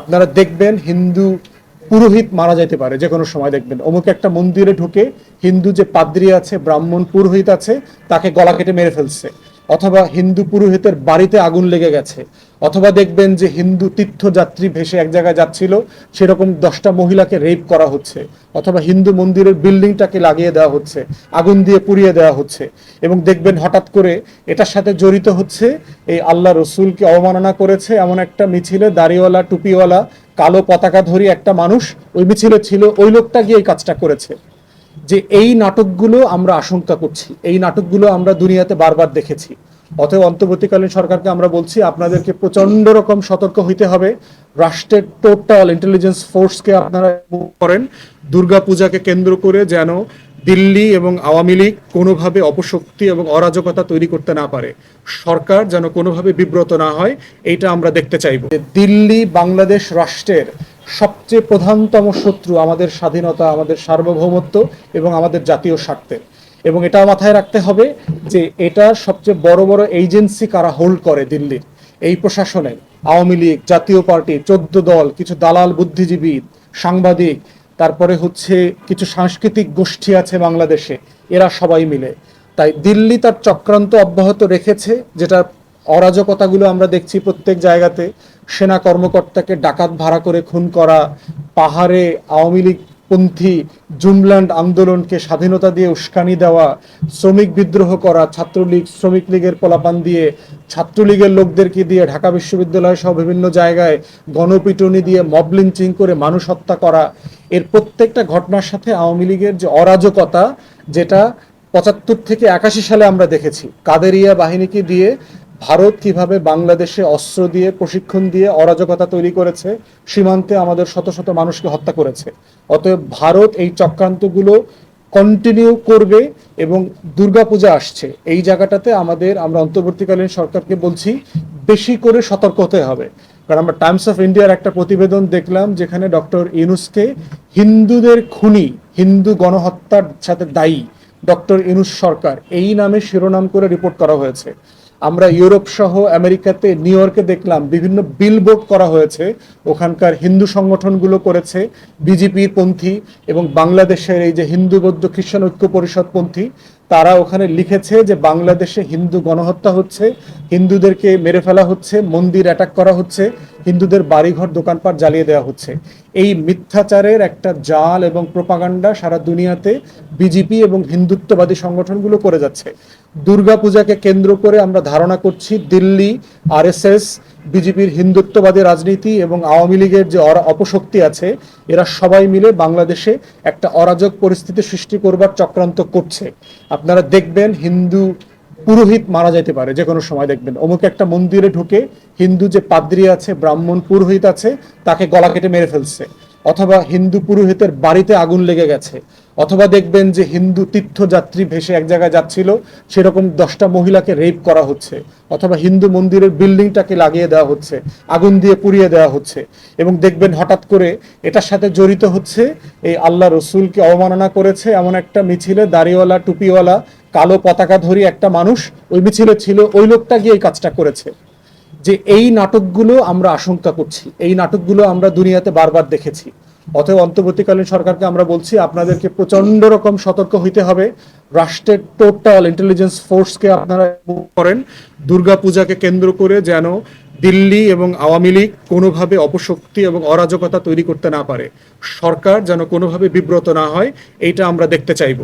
আপনারা দেখবেন হিন্দু পুরোহিত মারা যেতে পারে যে কোনো সময় দেখবেন। অমুক একটা মন্দিরে ঢুকে হিন্দু যে পাদ্রী আছে, ব্রাহ্মণ পুরোহিত আছে, তাকে গলা কেটে মেরে ফেলছে। অথবা হিন্দু পুরোহিতের বাড়িতে আগুন লেগে গেছে। অথবা দেখবেন যে হিন্দু তীর্থযাত্রী ভেসে এক জায়গায় যাচ্ছিল, সেরকম দশটা মহিলাকে রেপ করা হচ্ছে, অথবা হিন্দু মন্দিরের বিল্ডিংটাকে লাগিয়ে দেওয়া হচ্ছে, আগুন দিয়ে পুড়িয়ে দেওয়া হচ্ছে। এবং দেখবেন হঠাৎ করে এটার সাথে জড়িত হচ্ছে এই আল্লাহ রসুলকে অবমাননা করেছে এমন একটা মিছিলে, দাড়িওয়ালা, টুপিওয়ালা, কালো পতাকাধারী একটা মানুষ, ওই মিছিলে ছিল, ওই লোকটা গিয়ে এই কাজটা করেছে। যে এই নাটকগুলো আমরা আশঙ্কা করছি, এই নাটকগুলো আমরা দুনিয়াতে বারবার দেখেছি। অতএব অন্তর্বর্তীকালীন সরকারকে আমরা বলছি, আপনাদেরকে প্রচণ্ড রকম সতর্ক হইতে হবে। রাষ্ট্রের টোটাল ইন্টেলিজেন্স ফোর্সকে আপনারা করেন, দুর্গাপূজাকে কেন্দ্র করে যেন দিল্লি এবং আওয়ামী লীগ কোনোভাবে অপশক্তি এবং অরাজকতা তৈরি করতে না পারে। সরকার যেন কোনোভাবে বিব্রত না হয়, এইটা আমরা দেখতে চাইব। দিল্লি বাংলাদেশ রাষ্ট্রের সবচেয়ে প্রধানতম শত্রু আমাদের স্বাধীনতা, আমাদের সার্বভৌমত্ব এবং আমাদের জাতীয় স্বার্থের। এবং এটা মাথায় রাখতে হবে যে এটা সবচেয়ে বড় বড় এজেন্সি কারা হোল্ড করে দিল্লির। এই প্রশাসনে আওয়ামী লীগ, জাতীয় পার্টি, চোদ্দ দল, কিছু দালাল বুদ্ধিজীবী, সাংবাদিক তারপরে হচ্ছে কিছু সাংস্কৃতিক গোষ্ঠী আছে বাংলাদেশে, এরা সবাই মিলে। তাই দিল্লি তার চক্রান্ত অব্যাহত রেখেছে যেটা অরাজকতাগুলো আমরা দেখছি প্রত্যেক জায়গাতে। সেনা কর্মকর্তাকে ডাকাত ভাড়া করে খুন করা, পাহাড়ে আওয়ামী লীগ পন্থী জুমল্যান্ড আন্দোলনকে স্বাধীনতা দিয়ে উস্কানি দেওয়া, শ্রমিক বিদ্রোহ করা, ছাত্রলীগ, শ্রমিক লীগের পোলাপান দিয়ে, ছাত্রলীগের লোকদেরকে দিয়ে ঢাকা বিশ্ববিদ্যালয় সহ বিভিন্ন জায়গায় গণপিটুনি দিয়ে মব লিঞ্চিং করে মানুষ হত্যা করা? এর প্রত্যেকটা ঘটনার সাথে আওয়ামী লীগের যে অরাজকতা, যেটা পঁচাত্তর থেকে একাশি সালে আমরা দেখেছি। কাদেরিয়া বাহিনীকে দিয়ে ভারত কীভাবে বাংলাদেশে অস্ত্র দিয়ে, প্রশিক্ষণ দিয়ে অরাজকতা তৈরি করেছে, সীমান্তে আমাদের শত শত মানুষকে হত্যা করেছে। অতএব ভারত এই চক্রান্তগুলো কন্টিনিউ করবে এবং দুর্গাপূজা আসছে। এই জায়গাটাতে আমাদের, আমরা অন্তর্বর্তীকালীন সরকারকে বলছি, বেশি করে সতর্ক হতে হবে। কারণ আমরা টাইমস অফ ইন্ডিয়ার একটা প্রতিবেদন দেখলাম, যেখানে ডক্টর ইনুসকে হিন্দুদের খুনি, হিন্দু গণহত্যার সাথে দায়ী ডক্টর ইনুস সরকার, এই নামে শিরোনাম করে রিপোর্ট করা হয়েছে। আমরা ইউরোপ সহ আমেরিকাতে, নিউ ইয়র্কে দেখলাম বিভিন্ন বিলবোর্ড করা হয়েছে। ওখানকার হিন্দু সংগঠনগুলো করেছে বিজেপি পন্থী এবং বাংলাদেশের এই যে হিন্দু বৌদ্ধ খ্রিস্টান ঐক্য পরিষদ পন্থী তারা ওখানে লিখেছে যে বাংলাদেশে হিন্দু গণহত্যা হচ্ছে, হিন্দুদেরকে মেরে ফেলা হচ্ছে, মন্দির অ্যাটাক করা হচ্ছে হিন্দুদের বাড়িঘর, দোকানপাট জ্বালিয়ে দেওয়া হচ্ছে। এই মিথ্যাচারের একটা জাল এবং প্রপাগান্ডা সারা দুনিয়াতে বিজেপি এবং হিন্দুত্ববাদী সংগঠনগুলো করে যাচ্ছে। দুর্গাপূজাকে কেন্দ্র করে আমরা ধারণা করছি দিল্লি, আরএসএস, বিজেপির হিন্দুত্ববাদী রাজনীতি এবং আওয়ামী লীগের যে অপশক্তি আছে, এরা সবাই মিলে বাংলাদেশে একটা অরাজক পরিস্থিতি সৃষ্টি করবার চক্রান্ত করছে। আপনারা দেখবেন হিন্দু পুরোহিত মারা যেতে পারে, যে কোনো সময় দেখবেন। অমুক একটা মন্দিরে ঢুকে হিন্দু যে পাদ্রি আছে, ব্রাহ্মণ পুরোহিত আছে, তাকে গলা কেটে মেরে ফেলছে। অথবা হিন্দু পুরোহিতের বাড়িতে আগুন লেগে গেছে। অথবা দেখবেন যে হিন্দু তীর্থযাত্রী ভেসে এক জায়গায় যাচ্ছিল, সেরকম দশটা মহিলাকে রেপ করা হচ্ছে, অথবা হিন্দু মন্দিরের বিল্ডিংটাকে লাগিয়ে দেওয়া হচ্ছে, আগুন দিয়ে পুড়িয়ে দেওয়া হচ্ছে। এবং দেখবেন হঠাৎ করে এটার সাথে জড়িত হচ্ছে এই আল্লাহ রসুলকে অবমাননা করেছে এমন একটা মিছিলে, দাড়িওয়ালা, টুপিওয়ালা, কালো পতাকাধারী একটা মানুষ, ওই মিছিলে ছিল, ওই লোকটা গিয়ে এই কাজটা করেছে। যে এই নাটকগুলো আমরা আশঙ্কা করছি, এই নাটকগুলো আমরা দুনিয়াতে বারবার দেখেছি। অতএব অন্তর্বর্তীকালীন সরকারকে আমরা বলছি, আপনাদেরকে প্রচণ্ড রকম সতর্ক হইতে হবে। রাষ্ট্রের টোটাল ইন্টেলিজেন্স ফোর্সকে আপনারা করেন, দুর্গাপূজাকে কেন্দ্র করে যেন দিল্লি এবং আওয়ামী লীগ কোনোভাবে অপশক্তি এবং অরাজকতা তৈরি করতে না পারে। সরকার যেন কোনোভাবে বিব্রত না হয়, এইটা আমরা দেখতে চাইব।